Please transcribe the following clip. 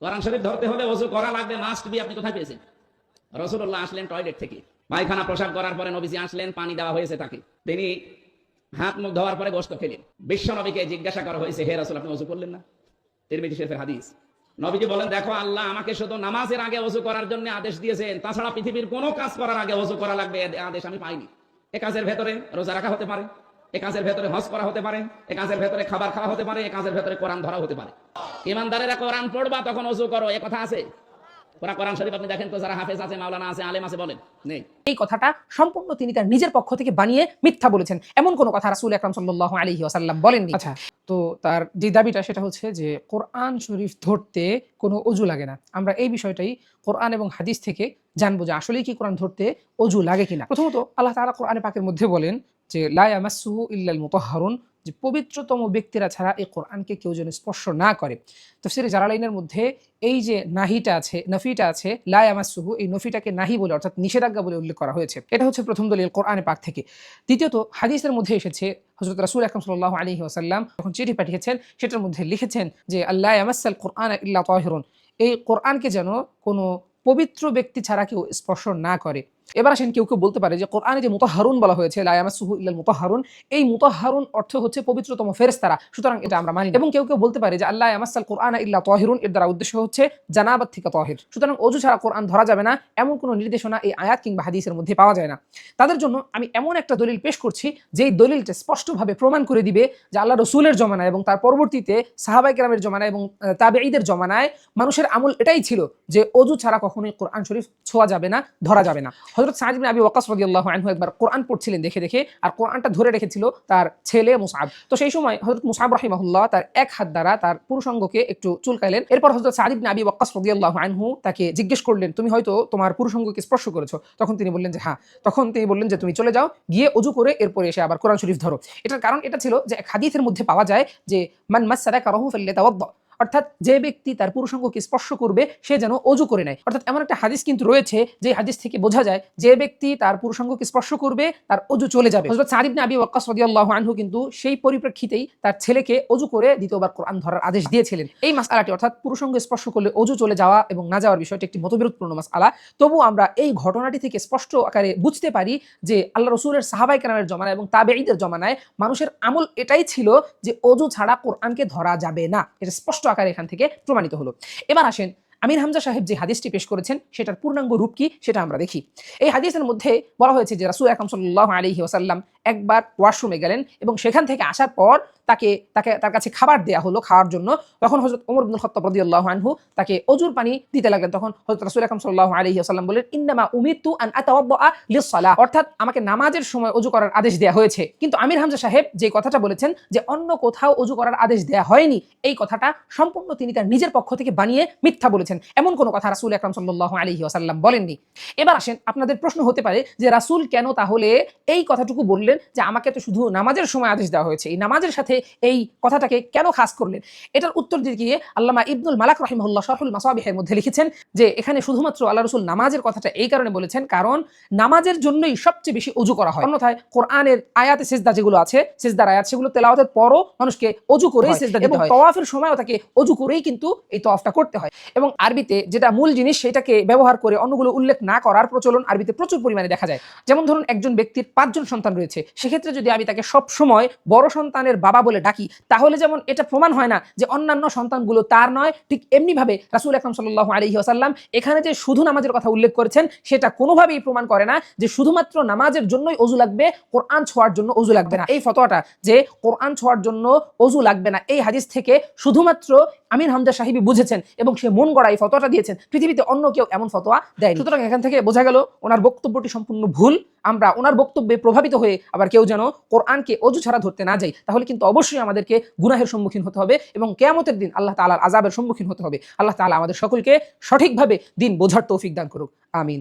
কোরআন শরীফ ধরতে হলে ওযু করা লাগবে মাস্ট বি আপনি কোথায় পেয়েছেন? রসুল্লাহ আসলেন টয়লেট থেকে। পায়খানা প্রসাব করার পরে নবীজি আসলেন, পানি দেওয়া হয়েছে তাকে। তিনি হাত মুখ ধোয়ার পরে গোস্ত খেলেন। বিশ্ব নবীকে জিজ্ঞাসা করা হয়েছে, হে রসুল, আপনি ওযু করলেন না? তিরমিজি শরীফের হাদিস। নবীজি বলেন, দেখো, আল্লাহ আমাকে শুধু নামাজের আগে ওযু করার জন্য আদেশ দিয়েছেন। তাছাড়া পৃথিবীর কোনো কাজ করার আগে ওযু করা লাগবে আদেশ আমি পাইনি। এ কাজের ভেতরে রোজা রাখা হতে পারে। এ কাজের ভেতরে হজ করা হতে পারে এ কাজের ভেতরে খাবার খাওয়া হতে পারে এ কাজের ভেতরে কোরআন ধরা হতে পারে। ইমানদারেরা কোরআন পড়বা তখন ওযু করো এ কথা আছে? ওরা কোরআন শরীফ আপনি দেখেন তো যারা হাফেজ আছে মাওলানা আছে আলেম আছে বলেন নেই। এই কথাটা সম্পূর্ণ তিনি তার নিজের পক্ষ থেকে বানিয়ে মিথ্যা বলেছেন। এমন কোনো কথা রাসুল আকরাম বলেননি। আচ্ছা তো তার যে দাবিটা সেটা হচ্ছে যে কোরআন শরীফ ধরতে কোনো অজু লাগে না। আমরা এই বিষয়টাই কোরআন এবং হাদিস থেকে জানব যে আসলেই কি কোরআন ধরতে অজু লাগে কিনা। প্রথমত আল্লাহ তাআলা কোরআনে পাকের মধ্যে বলেন যে লায়ামাসুহু ইল্লাল মুতাহহারুন যে পবিত্রতম ব্যক্তিরা ছাড়া এই কোরআনকে কেউ যেন স্পর্শ না করে। তফসিরে জালালাইনের মধ্যে এই যে নাহিটা আছে, নফিটা আছে লায়ামাসুহু এই নফিটাকে নাহি বলে, অর্থাৎ নিষেধাজ্ঞা বলে উল্লেখ করা হয়েছে। এটা হচ্ছে প্রথম দলিল কোরআনে পাক থেকে। দ্বিতীয়ত, হাদিসের মধ্যে এসেছে হজরত রাসুল আকরম সাল্লাহ আলী ওসাল্লাম যখন চিঠি পাঠিয়েছেন, সেটার মধ্যে লিখেছেন যে আল্লাহ আমাসাল কোরআন ইল্লা তাহিরুন এই কোরআনকে যেন কোনো পবিত্র ব্যক্তি ছাড়া কেউ স্পর্শ না করে। এবার আসেন কেউ কেউ বলতে পারে যে, কোরআনে যে মুতাহারুন বলা হয়েছে লায়ামাসুহু ইল্লাল মুতাহারুন এই মুতাহারুন অর্থ হচ্ছে পবিত্রতম ফেরেস্তারা সুতরাং এটা আমরা মানি এবং কেউ কেউ বলতে পারে যে আল্লাহ আমাসাল কোরআন ইল্লা তাহিরুন এর দ্বারা উদ্দেশ্য হচ্ছে জানাবাত থেকে তাহির। সুতরাং অজু ছাড়া কোরআন ধরা যাবে না, এমন কোনো নির্দেশনা এই আয়াত কিংবা হাদিসের মধ্যে পাওয়া যায় না। তাদের জন্য আমি এমন একটা দলিল পেশ করছি, যেই দলিলটা স্পষ্টভাবে প্রমাণ করে দিবে যে, আল্লাহ রসুলের জমানায় এবং তার পরবর্তীতে সাহাবাই কেরামের জমানায় এবং তাবে ঈদের জমানায় মানুষের আমল এটাই ছিল যে, অজু ছাড়া কখনোই কোরআন শরীফ ছোঁয়া যাবে না, ধরা যাবে না। হজরত সাহাজিবিন আবি ওয়াকাস রাদিয়াল্লাহু আনহু একবার কোরআন পড়ছিলেন দেখে দেখে, আর কোরআনটা ধরে রেখেছিল তার ছেলে মুসআব তো সেই সময় হজরত মুসআব রাহিমাহুল্লাহ তার এক হাত দ্বারা তার পুরুষাঙ্গকে একটু চুলকাইলেন। এরপর হজরত সাদ আবি ওয়াক্কাস রাদিয়াল্লাহু আনহু তাকে জিজ্ঞেস করলেন, তুমি হয়তো তোমার পুরুষাঙ্গকে স্পর্শ করেছ? তখন তিনি বললেন যে হ্যাঁ। তখন তিনি বললেন যে, তুমি চলে যাও, গিয়ে অজু করে এরপরে এসে আবার কোরআন শরীফ ধরো। এটার কারণ এটা ছিল যে, এক হাদিসের মধ্যে পাওয়া যায় যে, মান মাসাদা কারাহু ফাল্লিয়াতাওয়াদ্দা অর্থাৎ যে ব্যক্তি তার পুরুষাঙ্গকে স্পর্শ করবে, সে যেন অজু করে নেয়। অর্থাৎ এমন একটা হাদিস কিন্তু রয়েছে যে হাদিস থেকে বোঝা যায়, যে ব্যক্তি তার পুরুষাঙ্গকে স্পর্শ করবে, তার অজু চলে যাবে। হযরত সাদ ইবনে আবি ওয়াক্কাস রাদিয়াল্লাহু আনহু কিন্তু সেই পরিপ্রেক্ষিতেই তার ছেলেকে অজু করে দ্বিতীয়বার কোরআন ধরার আদেশ দিয়েছিলেন। এই মাসআলাটি অর্থাৎ পুরুষাঙ্গ স্পর্শ করলে অজু চলে যাওয়া এবং না যাওয়ার বিষয়টি একটি মতবিরোধপূর্ণ মাসআলা। তবু আমরা এই ঘটনাটি থেকে স্পষ্ট আকারে বুঝতে পারি যে আল্লাহ রসুলের সাহাবাই কেরামের জমানায় এবং তাবেঈদের জমানায় মানুষের আমল এটাই ছিল যে অজু ছাড়া কোরআনকে ধরা যাবে না। এটা স্পষ্ট আকারে এখান থেকে প্রমাণিত হলো। এবার আসেন আমির হামজা সাহেব যে হাদিসটি পেশ করেছেন, সেটার পূর্ণাঙ্গ রূপ কি সেটা আমরা দেখি। এই হাদিসের মধ্যে বলা হয়েছে যে রাসুল আকরম সাল্লাহ আলহি ওসাল্লাম একবার ওয়াশরুমে গেলেন এবং সেখান থেকে আসার পর তাকে তাকে, তার কাছে খাবার দেয়া হলো খাওয়ার জন্য। তখন হজরত ওমর বিন খত্তাব রাদিয়াল্লাহু আনহু তাকে অজুর পানি দিতে লাগলেন। তখন হজরত রাসূল আকরাম সাল্লাল্লাহু আলাইহি ওয়াসাল্লাম বলেন ইন্নামা উমিরতু আন আতাওয়াদ্দা লিস-সালাহ অর্থাৎ আমাকে নামাজের সময় অজু করার আদেশ দেয়া হয়েছে। কিন্তু আমির হামজা সাহেব যে কথাটা বলেছেন যে অন্য কোথাও অজু করার আদেশ দেয়া হয়নি, এই কথাটা সম্পূর্ণ তিনি তার নিজের পক্ষ থেকে বানিয়ে মিথ্যা বলেছেন। এমন কোনো কথা রাসূল আকরাম সাল্লাল্লাহু আলাইহি ওয়াসাল্লাম বলেননি। এবার আসেন, আপনাদের প্রশ্ন হতে পারে যে রাসূল কেন তাহলে এই কথাটুকু বললেন যে আমাকে তো শুধু নামাজের সময় আদেশ দেওয়া হয়েছে। এই নামাজের সাথে এই কথাটাকে কেন খাস করলেন? এটার উত্তর দিয়ে গিয়ে আল্লামা ইবনুল মালাক রহিমুল্লাহ শরহুল মাসাবিহের মধ্যে লিখেছেন যে এখানে শুধুমাত্র আল্লাহ রসুল নামাজের কথাটা এই কারণে বলেছেন কারণ নামাজের জন্যই সবচেয়ে বেশি অজু করা হয়। অন্যথায় কোরআনের আয়াতে সেজদা যেগুলো আছে সেজদার আয়াত সেগুলো তেলাওয়াতের পরও মানুষকে অজু করেই সেজদা দিতে হয়। তওয়াফের সময়ও তাকে অজু করেই কিন্তু এই তওয়াফটা করতে হয়। এবং আরবিতে যেটা মূল জিনিস সেটাকে ব্যবহার করে অন্যগুলো উল্লেখ না করার প্রচলন আরবিতে প্রচুর পরিমাণে দেখা যায়। যেমন ধরুন একজন ব্যক্তির পাঁচজন সন্তান রয়েছে। সেক্ষেত্রে যদি আমি তাকে সব সময় বড় সন্তানের বাবা বলে ডাকি, তাহলে যেমন এটা প্রমাণ হয় না যে অন্যান্য সন্তানগুলো তার নয়, ঠিক এমনি ভাবে রাসুল আকরম সাল্লাহ আলহি আসাল্লাম এখানে যে শুধু নামাজের কথা উল্লেখ করেছেন, সেটা কোনোভাবেই প্রমাণ করে না যে শুধুমাত্র নামাজের জন্যই অজু লাগবে, কোরআন ছোঁয়ার জন্য অজু লাগবে না। এই ফতোয়াটা যে কোরআন ছোঁয়ার জন্য অজু লাগবে না, এই হাদিস থেকে শুধুমাত্র আমির হামজা সাহিবি বুঝেছেন এবং সে মন গড়া এই ফতোয়াটা দিয়েছেন। পৃথিবীতে অন্য কেউ এমন ফতোয়া দেয় সুতরাং এখান থেকে বোঝা গেল ওনার বক্তব্যটি সম্পূর্ণ ভুল। আমরা ওনার বক্তব্যে প্রভাবিত হয়ে আবার কেউ যেন কোরআনকে অজু ছাড়া ধরতে না যাই তাহলে কিন্তু অবশ্যই আমাদেরকে গুনাহের সম্মুখীন হতে হবে এবং কেয়ামতের দিন আল্লাহ তালার আজাবের সম্মুখীন হতে হবে। আল্লাহ তালা আমাদের সকলকে সঠিকভাবে দিন বোঝার তৌফিক দান করুক। আমিন।